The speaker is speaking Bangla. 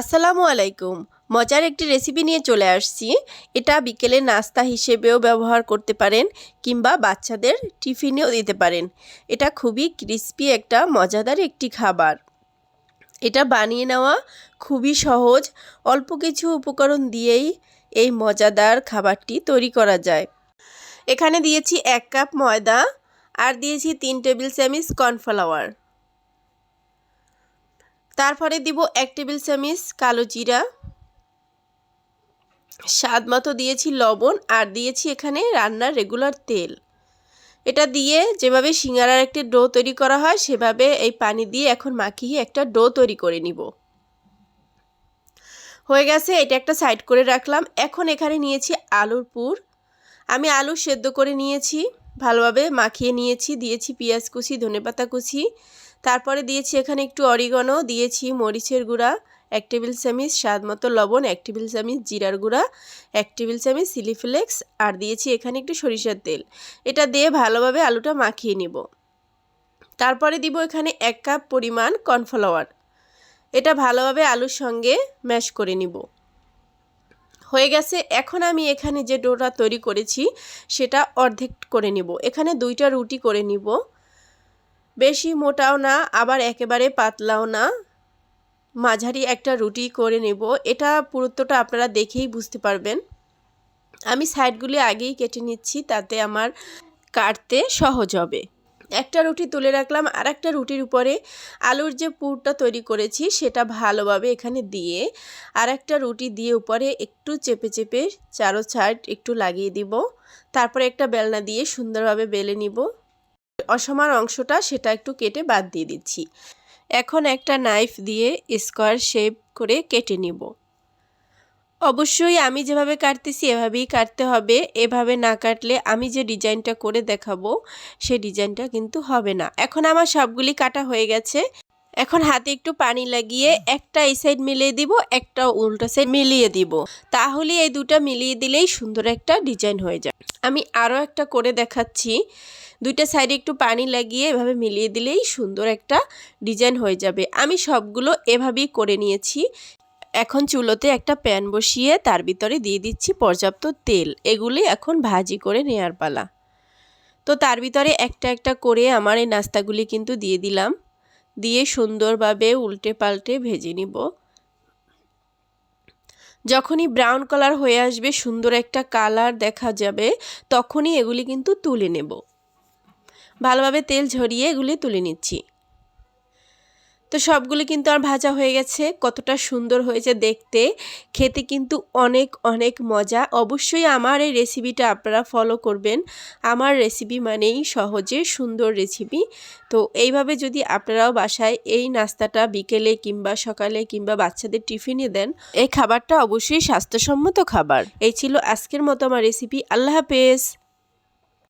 আসসালামু আলাইকুম। মজার একটি রেসিপি নিয়ে চলে আসছি। এটা বিকেলে নাস্তা হিসেবেও ব্যবহার করতে পারেন কিংবা বাচ্চাদের টিফিনেও দিতে পারেন। এটা খুবই ক্রিস্পি একটা, মজাদার একটি খাবার। এটা বানিয়ে নেওয়া খুবই সহজ। অল্প কিছু উপকরণ দিয়েই এই মজাদার খাবারটি তৈরি করা যায়। এখানে দিয়েছি এক কাপ ময়দা আর দিয়েছি তিন টেবিল চামিচ কর্নফ্লাওয়ার। তারপরে দিব এক টেবিল চামিচ কালো জিরা। স্বাদ মতো দিয়েছি লবণ আর দিয়েছি এখানে রান্নার রেগুলার তেল। এটা দিয়ে যেভাবে সিঙ্গারার একটি ডো তৈরি করা হয়, সেভাবে এই পানি দিয়ে এখন মাখিয়ে একটা ডো তৈরি করে নিব। হয়ে গেছে, এটা একটা সাইড করে রাখলাম। এখন এখানে নিয়েছি আলুর পুর। আমি আলু সেদ্ধ করে নিয়েছি। ভালোভাবে মাখিয়ে নিয়েছি, দিয়েছি পেঁয়াজ কুচি, ধনেপাতা কুচি। তারপরে দিয়েছি এখানে একটু অরিগনো, দিয়েছি মরিচের গুঁড়া, এক টেবিল চামিচ স্বাদ মতো লবণ, এক টেবিল চামিচ জিরার গুঁড়া, এক টেবিল চামিচ চিলি ফ্লেক্স, আর দিয়েছি এখানে একটু সরিষার তেল। এটা দিয়ে ভালোভাবে আলুটা মাখিয়ে নিব। তারপরে দিব এখানে এক কাপ পরিমাণ কর্নফ্লাওয়ার। এটা ভালোভাবে আলুর সঙ্গে ম্যাশ করে নিব। হয়ে গেছে, এখন আমি এখানে যে ডোটা তৈরি করেছি, সেটা অর্ধেক করে নিব। এখানে দুইটা রুটি করে নিব। বেশি মোটাও না, আবার একেবারে পাতলাও না। মাঝারি একটা রুটি করে নেব। এটা পুরুত্বটা আপনারা দেখেই বুঝতে পারবেন। আমি সাইডগুলি আগেই কেটে নিচ্ছি, তাতে আমার কাটতে সহজ হবে। একটা রুটি তুলে রাখলাম। আর একটা রুটির উপরে আলুর যে পুরটা তৈরি করেছি, সেটা ভালোভাবে এখানে দিয়ে আর একটা রুটি দিয়ে উপরে একটু চেপে চেপে চারো সাইড একটু লাগিয়ে দিব। তারপরে একটা বেলনা দিয়ে সুন্দরভাবে বেলে নিব। অসমান অংশটা সেটা একটু কেটে বাদ দিয়ে দিচ্ছি। এখন একটা নাইফ দিয়ে স্কোয়ার শেপ করে কেটে নিব। অবশ্যই আমি যেভাবে কাটতেছি এভাবেই কাটতে হবে। এভাবে না কাটলে আমি যে ডিজাইনটা করে দেখাবো সেই ডিজাইনটা কিন্তু হবে না। এখন আমার সবগুলি কাটা হয়ে গেছে। এখন হাতে একটু পানি লাগিয়ে একটা এই সাইড মিলিয়ে দিব, একটা উল্টা সাইড মিলিয়ে দিব। তাহলে এই দুটা মিলিয়ে দিলেই সুন্দর একটা ডিজাইন হয়ে যায়। আমি আরও একটা করে দেখাচ্ছি। দুইটা সাইডে একটু পানি লাগিয়ে এভাবে মিলিয়ে দিলেই সুন্দর একটা ডিজাইন হয়ে যাবে। আমি সবগুলো এভাবেই করে নিয়েছি। এখন চুলোতে একটা প্যান বসিয়ে তার ভিতরে দিয়ে দিচ্ছি পর্যাপ্ত তেল। এগুলি এখন ভাজি করে নেয়ার পালা। তো তার ভিতরে একটা একটা করে আমার এই নাস্তাগুলি কিন্তু দিয়ে দিলাম। দিয়ে সুন্দরভাবে উল্টে পাল্টে ভেজে নিব। যখনই ব্রাউন কালার হয়ে আসবে, সুন্দর একটা কালার দেখা যাবে, তখনই এগুলি কিন্তু তুলে নেব। ভালোভাবে তেল ঝরিয়ে এগুলি তুলে নিচ্ছি। তো সবগুলি কিন্তু আর ভাজা হয়ে গেছে। কতটা সুন্দর হয়েছে দেখতে। খেতে কিন্তু অনেক অনেক মজা। অবশ্যই আমার এই রেসিপিটা আপনারা ফলো করবেন। আমার রেসিপি মানেই সহজে সুন্দর রেসিপি তো এইভাবে যদি আপনারাও বাসায় এই নাস্তাটা বিকেলে কিংবা সকালে কিংবা বাচ্চাদের টিফিনে দেন, এই খাবারটা অবশ্যই স্বাস্থ্যসম্মত খাবার। এই ছিল আজকের মতো আমার রেসিপি আল্লাহ হাফেজ।